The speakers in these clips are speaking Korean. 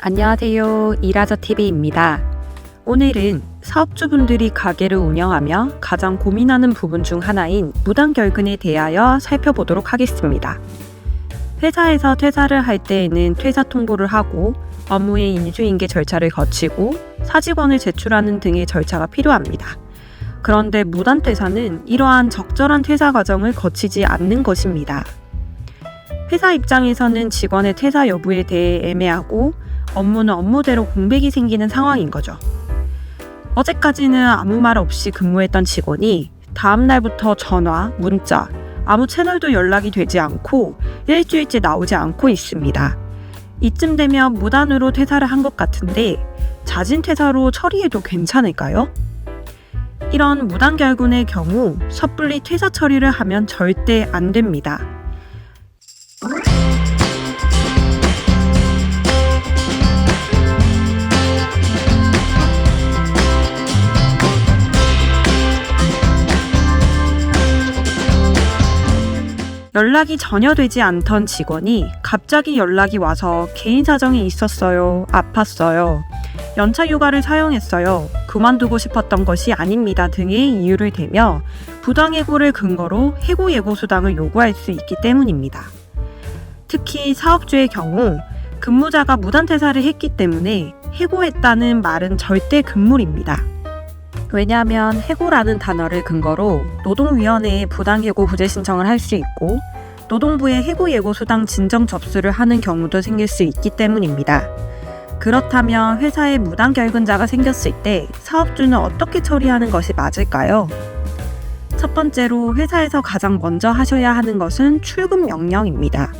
안녕하세요. 이라저 TV입니다. 오늘은 사업주분들이 가게를 운영하며 가장 고민하는 부분 중 하나인 무단결근에 대하여 살펴보도록 하겠습니다. 회사에서 퇴사를 할 때에는 퇴사 통보를 하고 업무의 인수인계 절차를 거치고 사직원을 제출하는 등의 절차가 필요합니다. 그런데 무단 퇴사는 이러한 적절한 퇴사 과정을 거치지 않는 것입니다. 회사 입장에서는 직원의 퇴사 여부에 대해 애매하고 업무는 업무대로 공백이 생기는 상황인 거죠. 어제까지는 아무 말 없이 근무했던 직원이 다음 날부터 전화, 문자, 아무 채널도 연락이 되지 않고 일주일째 나오지 않고 있습니다. 이쯤 되면 무단으로 퇴사를 한 것 같은데 자진 퇴사로 처리해도 괜찮을까요? 이런 무단 결근의 경우 섣불리 퇴사 처리를 하면 절대 안 됩니다. 연락이 전혀 되지 않던 직원이 갑자기 연락이 와서 개인 사정이 있었어요. 아팠어요. 연차 휴가를 사용했어요. 그만두고 싶었던 것이 아닙니다. 등의 이유를 대며 부당해고를 근거로 해고 예고 수당을 요구할 수 있기 때문입니다. 특히 사업주의 경우 근무자가 무단 퇴사를 했기 때문에 해고했다는 말은 절대 금물입니다. 왜냐하면 해고라는 단어를 근거로 노동위원회에 부당해고 부재 신청을 할 수 있고 노동부에 해고 예고 수당 진정 접수를 하는 경우도 생길 수 있기 때문입니다. 그렇다면 회사에 무단 결근자가 생겼을 때 사업주는 어떻게 처리하는 것이 맞을까요? 첫 번째로 회사에서 가장 먼저 하셔야 하는 것은 출금 명령입니다.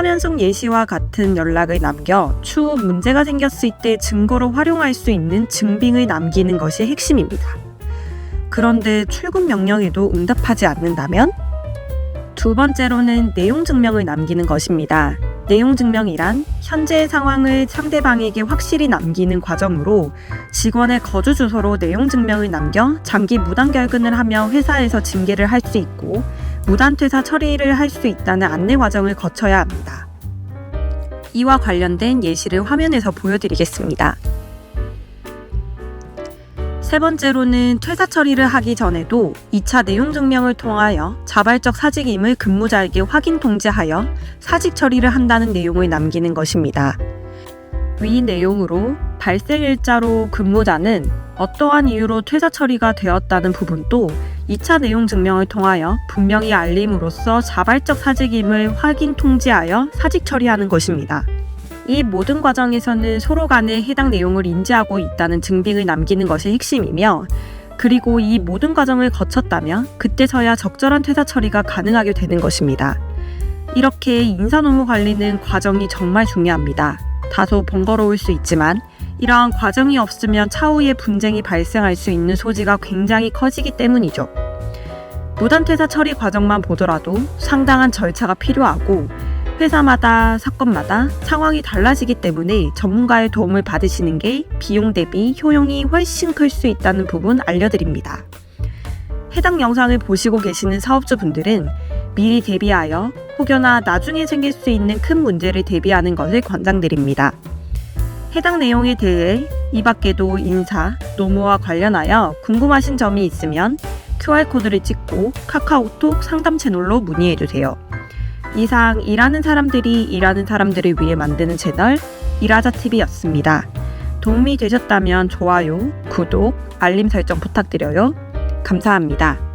화면 속 예시와 같은 연락을 남겨 추후 문제가 생겼을 때 증거로 활용할 수 있는 증빙을 남기는 것이 핵심입니다. 그런데 출금 명령에도 응답하지 않는다면 두 번째로는 내용 증명을 남기는 것입니다. 내용 증명이란 현재의 상황을 상대방에게 확실히 남기는 과정으로 직원의 거주 주소로 내용 증명을 남겨 장기 무단 결근을 하며 회사에서 징계를 할 수 있고 무단 퇴사 처리를 할 수 있다는 안내 과정을 거쳐야 합니다. 이와 관련된 예시를 화면에서 보여드리겠습니다. 세 번째로는 퇴사 처리를 하기 전에도 2차 내용 증명을 통하여 자발적 사직임을 근무자에게 확인 통지하여 사직 처리를 한다는 내용을 남기는 것입니다. 위 내용으로 발생 일자로 근무자는 어떠한 이유로 퇴사 처리가 되었다는 부분도 2차 내용 증명을 통하여 분명히 알림으로써 자발적 사직임을 확인 통지하여 사직 처리하는 것입니다. 이 모든 과정에서는 서로 간에 해당 내용을 인지하고 있다는 증빙을 남기는 것이 핵심이며 그리고 이 모든 과정을 거쳤다면 그때서야 적절한 퇴사 처리가 가능하게 되는 것입니다. 이렇게 인사노무 관리는 과정이 정말 중요합니다. 다소 번거로울 수 있지만 이러한 과정이 없으면 차후에 분쟁이 발생할 수 있는 소지가 굉장히 커지기 때문이죠. 무단퇴사 처리 과정만 보더라도 상당한 절차가 필요하고 회사마다 사건마다 상황이 달라지기 때문에 전문가의 도움을 받으시는 게 비용 대비 효용이 훨씬 클 수 있다는 부분 알려드립니다. 해당 영상을 보시고 계시는 사업주분들은 미리 대비하여 혹여나 나중에 생길 수 있는 큰 문제를 대비하는 것을 권장드립니다. 해당 내용에 대해 이 밖에도 인사, 노무와 관련하여 궁금하신 점이 있으면 QR코드를 찍고 카카오톡 상담 채널로 문의해 주세요. 이상 일하는 사람들이 일하는 사람들을 위해 만드는 채널 일하자TV였습니다. 도움이 되셨다면 좋아요, 구독, 알림 설정 부탁드려요. 감사합니다.